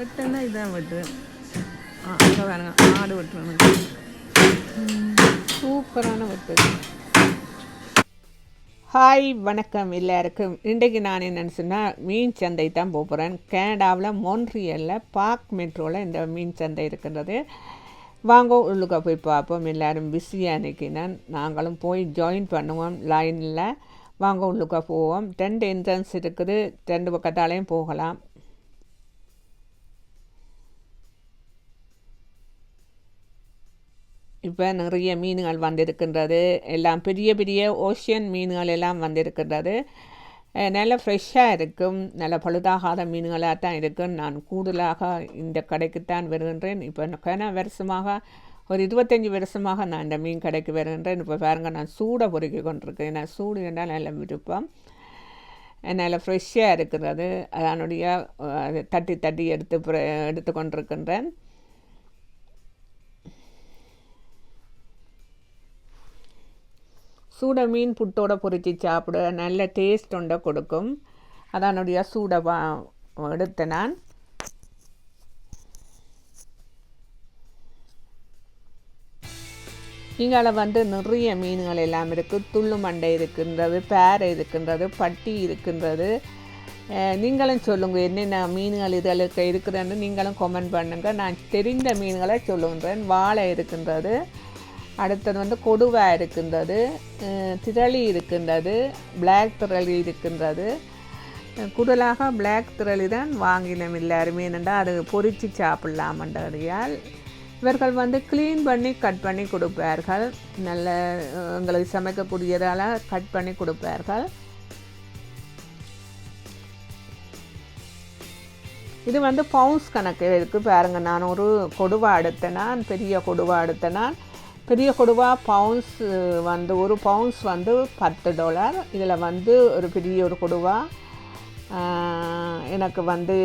வெட்டுன்னா இதான் வெட்டு ஆ அங்கே வேணுங்க ஆடு வெட்டுறேன் சூப்பரான வெட்டு ஹாய் வணக்கம் எல்லாருக்கும் இன்றைக்கு நான் என்னென்னு சொன்னால் மீன் சந்தை தான் போக போகிறேன் கனடாவில் மொன்ட்ரியலில் பார்க் மெட்ரோவில் இந்த மீன் சந்தை இருக்கின்றது வாங்க உள்ளுக்க போய் பார்ப்போம் எல்லோரும் பிஸியாக அன்றைக்கினா நாங்களும் போய் ஜாயின் பண்ணுவோம் லைனில் வாங்க உள்ளுக்க போவோம் ரெண்டு என்ட்ரன்ஸ் இருக்குது ரெண்டு பக்கத்தாலேயும் போகலாம் இப்போ நிறைய மீன்கள் வந்திருக்கின்றது. எல்லாம் பெரிய பெரிய ஓஷியன் மீன்கள் எல்லாம் வந்திருக்கின்றது. நல்ல ஃப்ரெஷ்ஷாக இருக்கும். நல்ல பழுதாகாத மீன்களாக தான் இருக்கும். நான் கூடுதலாக இந்த கடைக்குத்தான் வருகின்றேன். இப்போ கன வருஷமாக ஒரு இருபத்தஞ்சி வருஷமாக நான் இந்த மீன் கடைக்கு வருகின்றேன். இப்போ பாருங்கள் நான் சூடை பொறுக்கி கொண்டிருக்கேன் நான் சூடு என்றால் நல்ல விருப்பம். நல்ல ஃப்ரெஷ்ஷாக இருக்கிறது. அதனுடைய தட்டி தட்டி எடுத்து எடுத்து கொண்டிருக்கின்றேன். சூட மீன் புட்டோட பொரிச்சு சாப்பிட நல்ல டேஸ்ட் உண்ட கொடுக்கும். அதனுடைய சூட வா எடுத்த நான். இங்கால வந்து நிறைய மீன்கள் எல்லாம் இருக்குது துள்ளு மண்டை இருக்கின்றது பேரை இருக்கின்றது பட்டி இருக்கின்றது. நீங்களும் சொல்லுங்கள் என்னென்ன மீன்கள் இதழுக்கு இருக்குதுன்னு நீங்களும் கமெண்ட் பண்ணுங்கள் நான் தெரிந்த மீன்களை சொல்லுகின்றேன். வாழை இருக்கின்றது அடுத்தது வந்து கொடுவா இருக்கின்றது திரளி இருக்கின்றது பிளாக் திரளி இருக்கின்றது. கூடுதலாக பிளாக் திரளி தான் வாங்கினோம் எல்லாருமே. என்னென்னா அது பொரித்து சாப்பிடலாமன்றதால் இவர்கள் வந்து க்ளீன் பண்ணி கட் பண்ணி கொடுப்பார்கள். நல்ல எங்களுக்கு சமைக்கக்கூடியதால் கட் பண்ணி கொடுப்பார்கள். இது வந்து பவுன்ஸ் கணக்கு இருக்குது பாருங்கள் நான் ஒரு கொடுவா எடுத்தேனான் பெரிய கொடுவா எடுத்தேனான் பெரிய கொடுவா பவுன்ஸ் வந்து ஒரு பவுன்ஸ் வந்து பத்து டாலர் இதில் வந்து ஒரு பெரிய ஒரு கொடுவா எனக்கு வந்து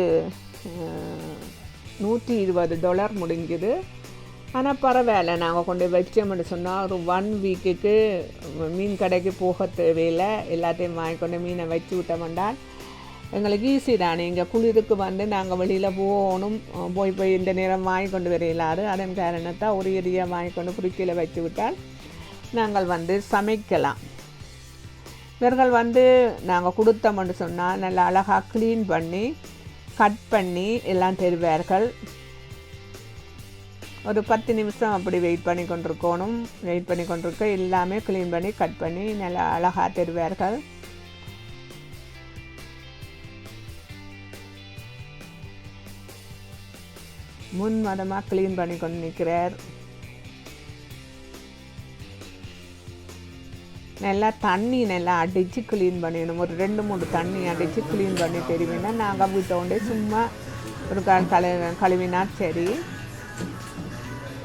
நூற்றி இருபது டாலர் முடிஞ்சுது. ஆனால் பரவாயில்ல நாங்கள் கொண்டு வச்சோம்னு சொன்னால் ஒரு ஒன் வீக்குக்கு மீன் கடைக்கு போக தேவையில்லை. எல்லாத்தையும் வாங்கி கொண்டு மீனை வச்சு விட்டோம்னால் எங்களுக்கு ஈஸி தானே. இங்கே குளிருக்கு வந்து நாங்கள் வெளியில் போகணும். போய் போய் இந்த நேரம் வாங்கி கொண்டு வர அதன் காரணத்தை ஒரு ஏரியா வாங்கி கொண்டு குடிக்கையில் வச்சு விட்டால் நாங்கள் வந்து சமைக்கலாம். இவர்கள் வந்து நாங்கள் கொடுத்தோம்னு சொன்னால் நல்லா அழகாக க்ளீன் பண்ணி கட் பண்ணி எல்லாம் தருவார்கள். ஒரு பத்து நிமிஷம் அப்படி வெயிட் பண்ணி கொண்டிருக்கணும். வெயிட் பண்ணி கொண்டிருக்க எல்லாமே க்ளீன் பண்ணி கட் பண்ணி நல்லா அழகாக தருவார்கள். முன் மதமாக க்ளீன் பண்ணி கொண்டு நிற்கிறார். நல்லா தண்ணி நல்லா அடித்து க்ளீன் பண்ணிடணும் ஒரு ரெண்டு மூணு தண்ணி அடித்து க்ளீன் பண்ணி தெரியுமேன்னா நாங்கள் வீட்டை கொண்டே சும்மா ஒரு க கழு கழுவினா சரி.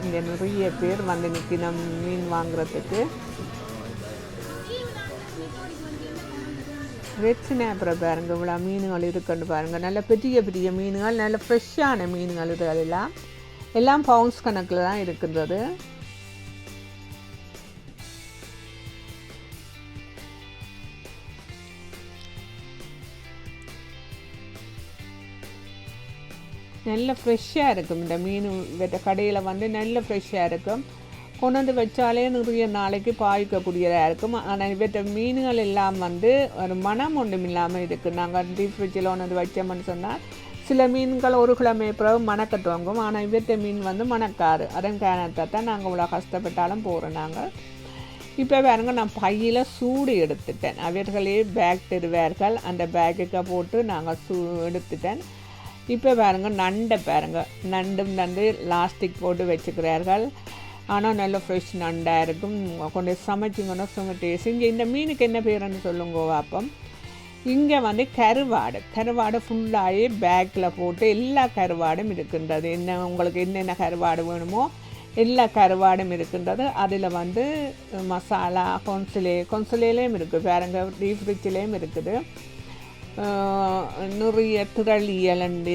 இங்கே நிறைய பேர் வந்து நிற்கணும் மீன் வாங்குறதுக்கு. பிரச்சனை அப்புறம் பாருங்க இவ்வளோ மீன்கள் இருக்குன்னு பாருங்கள் நல்ல பெரிய பெரிய மீன்கள் நல்ல ஃப்ரெஷ்ஷான மீன்கள் இது எல்லாம். எல்லாம் பவுன்ஸ் கணக்கில் தான் இருக்கின்றது. நல்ல ஃப்ரெஷ்ஷாக இருக்கும் இந்த மீன் கடையில் வந்து நல்ல ஃப்ரெஷ்ஷாக இருக்கும். கொண்டாந்து வச்சாலே நிறைய நாளைக்கு பாய்க்கக்கூடியதாக இருக்கும். ஆனால் இவற்ற மீன்கள் எல்லாம் வந்து ஒரு மனம் ஒன்றும் இல்லாமல் இருக்குது நாங்கள் டீப் ஃப்ரிட்ஜில் ஒன்று வந்து வச்சோம்னு சொன்னால் சில மீன்கள் ஒரு கிழமை பிறகு மணக்க துவங்கும் ஆனால் இவற்ற மீன் வந்து மணக்காது. அதன் காரணத்தை தான் நாங்கள் இவ்வளோ கஷ்டப்பட்டாலும் போகிறோம் நாங்கள் இப்போ பாருங்க நான் பையில் சூடு எடுத்துட்டேன். அவர்களே பேக் தருவார்கள். அந்த பேக்குக்கு போட்டு நாங்கள் சூ எடுத்துட்டேன். இப்போ பாருங்க நண்டை பாருங்க. நண்டும் நண்டு லாஸ்டிக் போட்டு வச்சுக்கிறார்கள். ஆனால் நல்ல ஃப்ரெஷ் நண்டாக இருக்கும். கொண்டு சமைச்சிங்கன்னா சும்மா டேஸ்ட் இங்கே இந்த மீனுக்கு என்ன பேருன்னு சொல்லுங்க அப்போ இங்கே வந்து கருவாடு. கருவாடு ஃபுல்லாகவே பேக்கில் போட்டு எல்லா கருவாடும் இருக்கின்றது. என்ன உங்களுக்கு என்னென்ன கருவாடு வேணுமோ எல்லா கருவாடும் இருக்கின்றது. அதில் வந்து மசாலா கொன்சிலே கொன்சிலேலேயும் இருக்குது வேறங்க டீப் ஃப்ரிட்ஜிலேயும் இருக்குது. நிறைய திரளி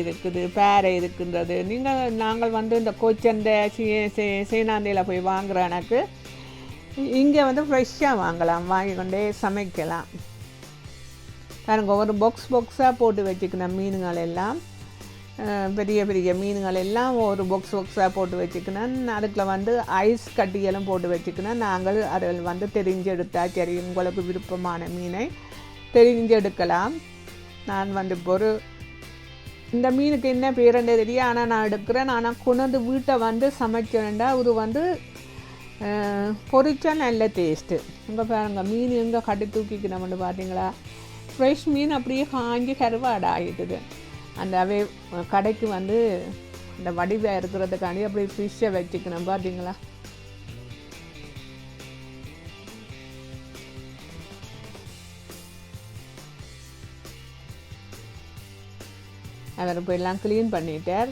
இருக்குது பேரை இருக்கின்றது. நீங்கள் நாங்கள் வந்து இந்த கொச்சந்தை சீனாந்தையில் போய் வாங்குற எனக்கு இங்கே வந்து ஃப்ரெஷ்ஷாக வாங்கலாம் வாங்கி கொண்டே சமைக்கலாம். பாருங்க ஒரு பாக்ஸ் பாக்ஸாக போட்டு வச்சுக்கணும் மீனுங்கள் எல்லாம் பெரிய பெரிய மீன்கள் எல்லாம் ஒரு பாக்ஸ் பாக்ஸாக போட்டு வச்சுக்கணும் அதுக்குள்ள வந்து ஐஸ் கட்டியெல்லாம் போட்டு வச்சுக்கணும் நாங்கள் அதில் வந்து தெரிஞ்செடுத்தா சரி உங்களுக்கு விருப்பமான மீனை தெரிஞ்செடுக்கலாம். நான் வந்து இப்போ ஒரு இந்த மீனுக்கு என்ன பேருன்னு தெரியும் ஆனால் நான் எடுக்கிறேன். ஆனால் கொண்டு வீட்டை வந்து சமைக்கிறேன்டா. இது வந்து அஹ், பொரிச்சா நல்ல டேஸ்ட்டு இங்கே பாருங்க மீன் எங்கே கட்டி தூக்கிக்கணும்னு பார்த்தீங்களா? ஃப்ரெஷ் மீன் அப்படியே காஞ்சி கருவாடை ஆகிட்டுது. அந்த அவை கடைக்கு வந்து இந்த வடிவாக இருக்கிறதுக்காண்டி அப்படியே ஃபிஷ்ஷை வச்சுக்கணும். பார்த்தீங்களா? அவர் இப்போ எல்லாம் க்ளீன் பண்ணிட்டார்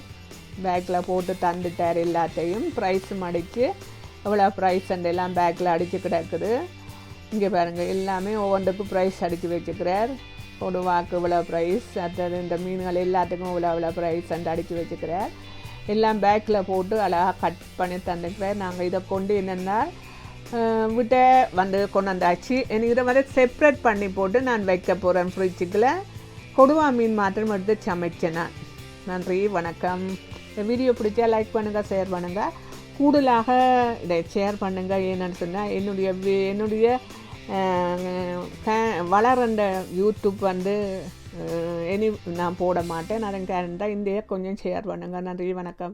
பேக்கில் போட்டு தந்துட்டார் எல்லாத்தையும். ப்ரைஸ் மடித்து எவ்வளோ ப்ரைஸ் அந்த எல்லாம் பேக்கில் அடித்து கிடக்குது. இங்கே பாருங்கள் எல்லாமே ஒவ்வொன்றுக்கும் ப்ரைஸ் அடித்து வச்சுக்கிறார். ஒரு வாக்கு இவ்வளோ ப்ரைஸ் அடுத்தது இந்த மீன்கள் எல்லாத்துக்கும் இவ்வளோ இவ்வளோ ப்ரைஸ் அந்த அடித்து வச்சுக்கிறார். எல்லாம் பேக்கில் போட்டு அழகாக கட் பண்ணி தந்துக்கிறார். நாங்கள் இதை கொண்டு என்னென்னா விட்ட வந்து கொண்டு வந்தாச்சு எனக்கு இதை வந்து செப்ரேட் பண்ணி போட்டு நான் வைக்க போகிறேன் ஃப்ரிட்ஜுக்குள்ளே கொடுவா மீன் மாத்திரம் எடுத்து சமைச்சேன் நான் நன்றி வணக்கம். இந்த வீடியோ பிடிச்சா லைக் பண்ணுங்கள் ஷேர் பண்ணுங்கள் கூடுதலாக இதை ஷேர் பண்ணுங்கள் என்னென்னு சொன்னால் என்னுடைய என்னுடைய வளர்ந்த யூடியூப் வந்து எனி இனி நான் போட மாட்டேன். அதன் காரணம் இந்த கொஞ்சம் ஷேர் பண்ணுங்கள் நன்றி வணக்கம்.